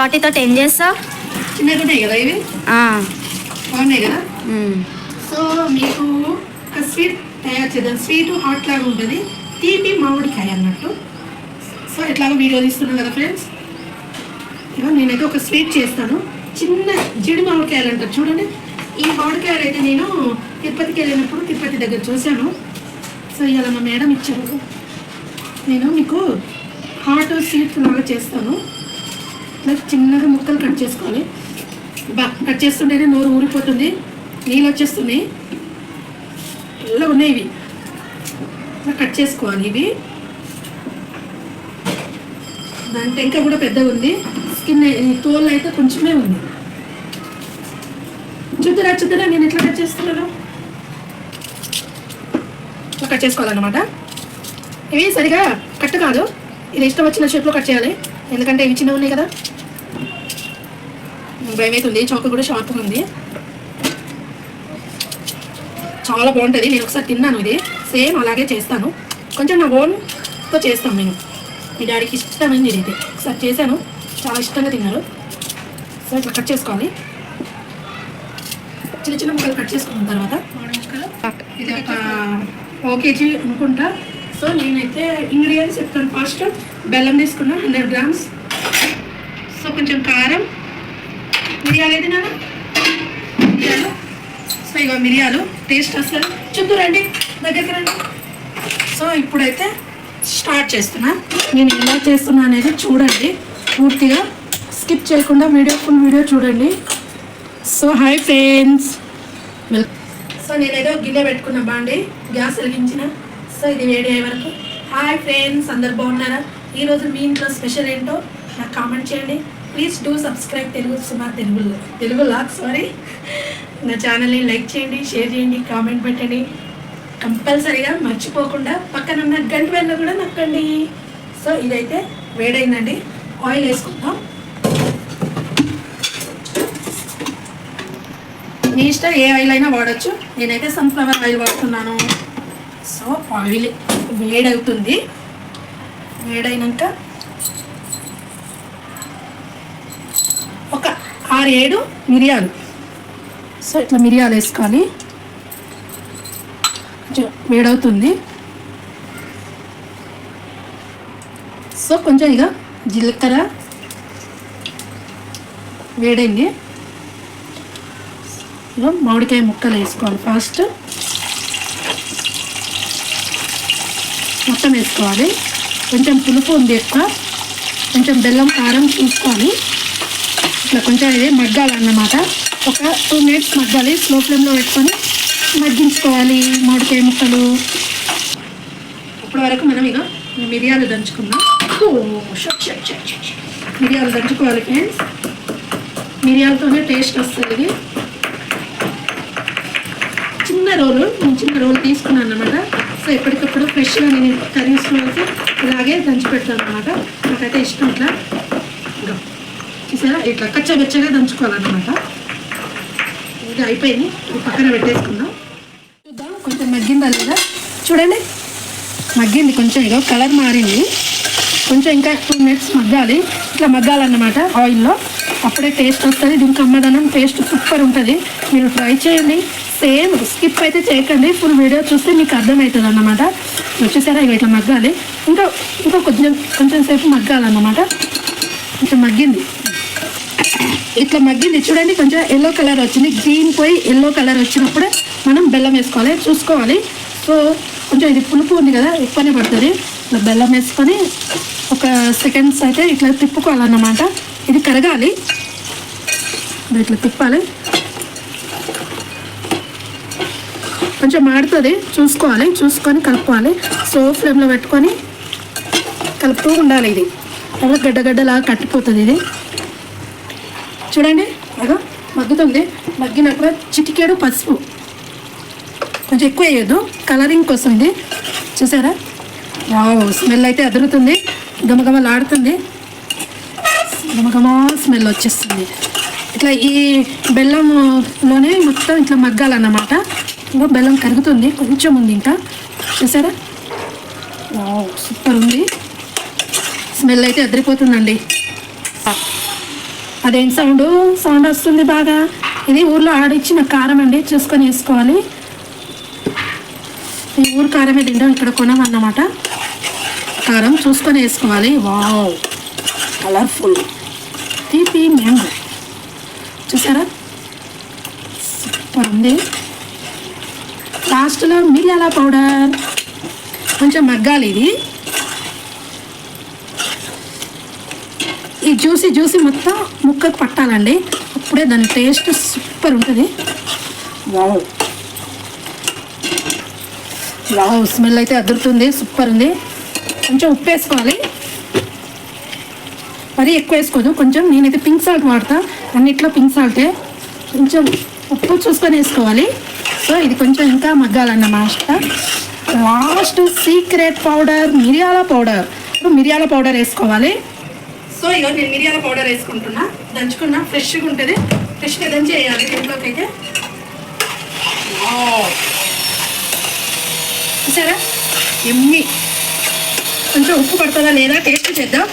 వాటితో ఏం చేస్తావు? చిన్నగా ఉన్నాయి కదా ఇవి? బాగున్నాయి కదా. సో మీకు ఒక స్వీట్ తయారు చేద్దాం. స్వీట్ హాట్ లాగా ఉంటుంది. తీపి మామిడికాయ అన్నట్టు. సో ఎట్లాగో వీడియో తీస్తున్నాం కదా ఫ్రెండ్స్. ఇగో నేనైతే ఒక స్వీట్ చేస్తాను. చిన్న జిడి మామిడికాయలు అంటారు. చూడండి. ఈ మామిడికాయలు అయితే నేను తిరుపతికి వెళ్ళినప్పుడు తిరుపతి దగ్గర చూశాను. సో ఇవాళ మా మేడం ఇచ్చారు. నేను మీకు హాట్ స్వీట్ లాగా చేస్తాను. ఇట్లా చిన్నగా ముక్కలు కట్ చేసుకోవాలి. బా కట్ చేస్తుంటేనే నోరు ఊరిపోతుంది నీళ్ళు వచ్చేస్తున్నాయి. ఇలా ఉన్నాయి ఇవి. ఇట్లా కట్ చేసుకోవాలి ఇవి. దాని టెంక కూడా పెద్దగా ఉంది. స్కిన్ తోలు అయితే కొంచెమే ఉంది. చూద్దరా చూద్దరా నేను ఎట్లా కట్ చేస్తున్నాను. ఇట్లా కట్ చేసుకోవాలన్నమాట. ఇవి సరిగా కట్ కాదు. ఇది ఇష్టం వచ్చిన షేప్లో కట్ చేయాలి. ఎందుకంటే ఇవి చిన్నగా ఉన్నాయి కదా. భయం అవుతుంది చౌక కూడా షార్ప్గా ఉంది. చాలా బాగుంటుంది నేను ఒకసారి తిన్నాను ఇది. సేమ్ అలాగే చేస్తాను. కొంచెం నా ఓన్తో చేస్తాను నేను. మీ డాడీకి ఇష్టమైంది ఇది. అయితే ఒకసారి చేశాను చాలా ఇష్టంగా తిన్నారు. సో ఇట్లా కట్ చేసుకోవాలి. చిన్న చిన్న ముక్కలు కట్ చేసుకున్న తర్వాత ఇది ఒక ఓ కేజీ అనుకుంటా. సో నేనైతే ఇంగ్రీడియంట్స్ చెప్తాను. ఫస్ట్ బెల్లం తీసుకున్నా హండ్రెడ్ గ్రామ్స్. సో కొంచెం కారం మిరియాలు ఏది నాన్న? మిరియాలు. సో ఇగో మిరియాలు. టేస్ట్ అసలు చుట్టూ రండి దగ్గరికి రండి. సో ఇప్పుడైతే స్టార్ట్ చేస్తున్నా. నేను ఎలా చేస్తున్నా అనేది చూడండి. పూర్తిగా స్కిప్ చేయకుండా వీడియో ఫుల్ వీడియో చూడండి. So hi friends. Well. So నేనేదో గిన్నె పెట్టుకున్నా బాండి గ్యాస్ వెలిగించిన. సో ఇది వేడి అయ్యే వరకు? హాయ్ ఫ్రెండ్స్ అందరు బాగున్నారా? ఈరోజు మీ ఇంట్లో స్పెషల్ ఏంటో నాకు కామెంట్ చేయండి. ప్లీజ్ డూ సబ్స్క్రైబ్ తెలుగు సుమార్ తెలుగు తెలుగు లాక్ సారీ నా ఛానల్ని లైక్ చేయండి షేర్ చేయండి కామెంట్ పెట్టండి. కంపల్సరీగా మర్చిపోకుండా పక్కన ఉన్న గంట వెళ్ళ కూడా నొక్కండి. సో ఇదైతే వేడైందండి. ఆయిల్ వేసుకుందాం. మీ ఇష్టం ఏ ఆయిల్ అయినా వాడచ్చు. నేనైతే సన్ఫ్లవర్ ఆయిల్ వాడుతున్నాను. సో ఆయిల్ వేడవుతుంది. వేడైనాక ఒక ఆరు ఏడు మిరియాలు. సో ఇట్లా మిరియాలు వేసుకోవాలి. కొంచెం వేడవుతుంది. సో కొంచెం ఇక జీలకర్ర వేడైంది. ఇక మామిడికాయ ముక్కలు వేసుకోవాలి ఫస్ట్. మొత్తం వేసుకోవాలి. కొంచెం పులుపు ఉంది ఎక్కువ. కొంచెం బెల్లం కారం చూసుకోవాలి ఇట్లా కొంచెం ఇది మగ్గాలన్నమాట. ఒక టూ మినిట్స్ మగ్గాలి. స్లో ఫ్లేమ్లో పెట్టుకొని మగ్గించుకోవాలి. మామిడికాయ ముక్కలు. ఇప్పటి వరకు మనం ఇక మిరియాలు దంచుకుందాం మిరియాలు దంచుకోవాలి ఫ్రెండ్స్ మిరియాలతోనే టేస్ట్ వస్తుంది ఇది. చిన్న రోలు నేను చిన్న రోలు తీసుకున్నాను అనమాట సో ఎప్పటికప్పుడు ఫ్రెష్గా నేను కర్రీస్లో అయితే ఇలాగే దంచి పెడతాను అనమాట నాకైతే ఇష్టం ఇట్లా. ఇదిగో. చూసారా? ఇట్లా కచ్చబెచ్చగా దంచుకోవాలన్నమాట. ఇది అయిపోయింది. పక్కన పెట్టేసుకుందాం. చూద్దాం కొంచెం మగ్గిందా లేదా? చూడండి. మగ్గింది కొంచెం. ఇదో కలర్ మారింది. కొంచెం ఇంకా టూ మినిట్స్ మగ్గాలి. ఇట్లా మగ్గాలన్నమాట ఆయిల్లో. అప్పుడే టేస్ట్ వస్తుంది. దీనికి అమ్మదనం టేస్ట్ సూపర్ ఉంటుంది. మీరు ట్రై చేయండి. సేమ్ స్కిప్ అయితే చేయకండి. ఫుల్ వీడియో చూస్తే మీకు అర్థమవుతుంది అన్నమాట వచ్చేసారా ఇక ఇట్లా మగ్గాలి. ఇంకా ఇంకా కొంచెం కొంచెం సేపు మగ్గాలన్నమాట. కొంచెం మగ్గింది. ఇట్లా మగ్గింది. చూడండి కొంచెం ఎల్లో కలర్ వచ్చింది. గ్రీన్ పోయి ఎల్లో కలర్ వచ్చినప్పుడే మనం బెల్లం వేసుకోవాలి. చూసుకోవాలి. సో కొంచెం ఇది పులుపు ఉంది కదా ఎక్కువనే పడుతుంది. బెల్లం వేసుకొని ఒక సెకండ్స్ అయితే ఇట్లా తిప్పుకోవాలన్నమాట. ఇది కరగాలి. ఇట్లా తిప్పాలి. కొంచెం మాడుతుంది. చూసుకోవాలి చూసుకొని కలుపుకోవాలి. స్లో ఫ్లేమ్లో పెట్టుకొని కలుపుతూ ఉండాలి ఇది. అలా గడ్డ గడ్డలాగా కట్టిపోతుంది ఇది. చూడండి అదో మగ్గుతుంది. మగ్గినప్పుడు చిటికేడు పసుపు. కొంచెం ఎక్కువ వేయద్దు. కలరింగ్ కోసం ఇది. చూసారా? వావ్ స్మెల్ అయితే అదురుతుంది. గమగమలాడుతుంది గమగమ స్మెల్ వచ్చేస్తుంది. ఇట్లా ఈ బెల్లంలోనే మొత్తం ఇట్లా మగ్గాలన్నమాట. ఇంకా బెల్లం కరుగుతుంది కొంచెం ఉంది ఇంకా. చూసారా? వావ్ సూపర్ ఉంది. స్మెల్ అయితే అదిరిపోతుందండి. అదేం సౌండ్? సౌండ్ వస్తుంది బాగా. ఇది ఊర్లో ఆడిచ్చిన కారం అండి చూసుకొని వేసుకోవాలి. ఈ ఊరు కారమే తింటాం ఇక్కడ కొనమన్నమాట. కారం చూసుకొని వేసుకోవాలి. వావ్ కలర్ఫుల్ తీపి మ్యాంగో. చూసారా? సూపర్ ఉంది. లాస్ట్లో మిరియాల పౌడర్ కొంచెం మగ్గాలి ఇది. ఈ జ్యూసీ జ్యూసీ మొత్తం ముక్కకు పట్టాలండి. అప్పుడే దాని టేస్ట్ సూపర్ ఉంటుంది. వావ్. వావ్ స్మెల్ అయితే అదురుతుంది సూపర్ ఉంది. కొంచెం ఉప్పు వేసుకోవాలి. మరీ ఎక్కువ వేసుకోదు కొంచెం. నేనైతే పింక్ సాల్ట్ వాడతా. అన్నిట్లో పింక్ సాల్టే. కొంచెం ఉప్పు చూసుకొని వేసుకోవాలి. సో ఇది కొంచెం ఇంకా మగ్గాలన్నమాట. లాస్ట్ సీక్రెట్ పౌడర్ మిరియాల పౌడర్ మిరియాల పౌడర్ వేసుకోవాలి. సో ఇక నేను మిరియాల పౌడర్ వేసుకుంటున్నా. దంచుకున్నా ఫ్రెష్గా ఉంటుంది. ఫ్రెష్గా దంచి వేయాలి దీంట్లోకి అయితే సరే ఎమ్మి. కొంచెం ఉప్పు పడుతుందా లేదా? టేస్ట్ చేద్దాం.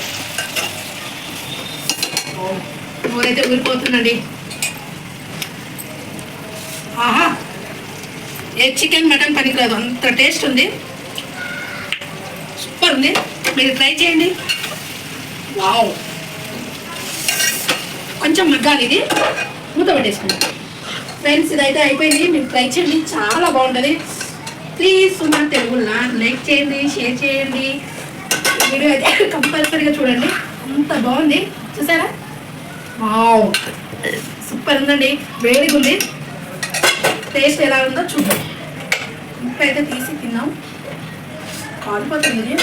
ఊరైతే ఊరిపోతుందండి. ఆహా. ఏ చికెన్ మటన్ పనికిరాదు. అంత టేస్ట్ ఉంది. సూపర్ ఉంది. మీరు ట్రై చేయండి. వావ్. కొంచెం మగ్గాలి ఇది. మూత పెట్టేసుకోండి. ఫ్రెండ్స్ ఇదైతే అయిపోయింది. మీరు ట్రై చేయండి. చాలా బాగుంటుంది. ప్లీజ్ సుమా తెలుగులా లైక్ చేయండి షేర్ చేయండి. వీడియో అయితే కంపల్సరీగా చూడండి. అంత బాగుంది. చూసారా? వావ్. సూపర్ ఉందండి. వేడిగా ఉంది టేస్ట్ ఎలా ఉందో చూద్దాం. ఉప్పు అయితే తీసి తిన్నాం. కాలిపోతుంది ఇది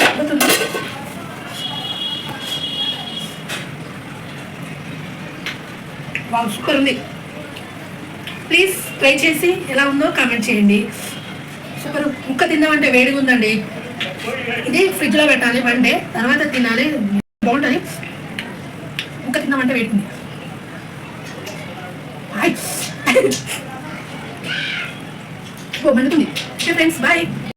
వావ్ సూపర్ ఉంది. ప్లీజ్ ట్రై చేసి ఎలా ఉందో కామెంట్ చేయండి. సూపర్ ముక్క తిందామంటే వేడిగా ఉందండి. ఇది ఫ్రిడ్జ్లో పెట్టాలి వన్ డే. తర్వాత తినాలి బాగుంటుంది. ముక్క తిందామంటే వేడింది ఓ మండుతుంది ఫ్రెండ్స్ బాయ్